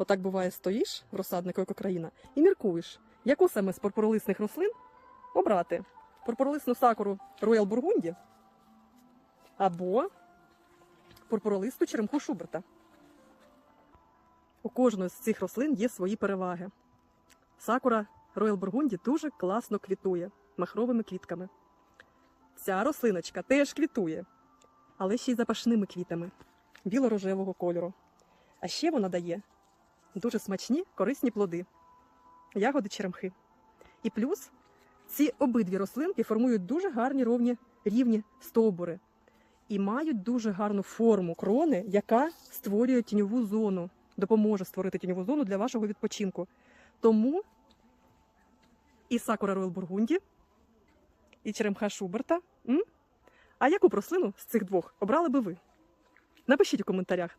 Отак буває, стоїш в розсаднику як Україна і міркуєш, яку саме з пурпуролисних рослин обрати: пурпуролисну сакуру Роял Бургунді або пурпуролисту черемху Шуберта. У кожної з цих рослин є свої переваги. Сакура Роял Бургунді дуже класно квітує махровими квітками. Ця рослиночка теж квітує, але ще й запашними квітами біло-рожевого кольору. А ще вона дає дуже смачні корисні плоди, ягоди черемхи. І плюс ці обидві рослинки формують дуже гарні ровні рівні стовбури і мають дуже гарну форму крони, яка створює тіньову зону, допоможе створити тіньову зону для вашого відпочинку. Тому і Сакура Роял Бургунді, і Черемха Шуберта. М? А яку рослину з цих двох обрали би ви? Напишіть у коментарях.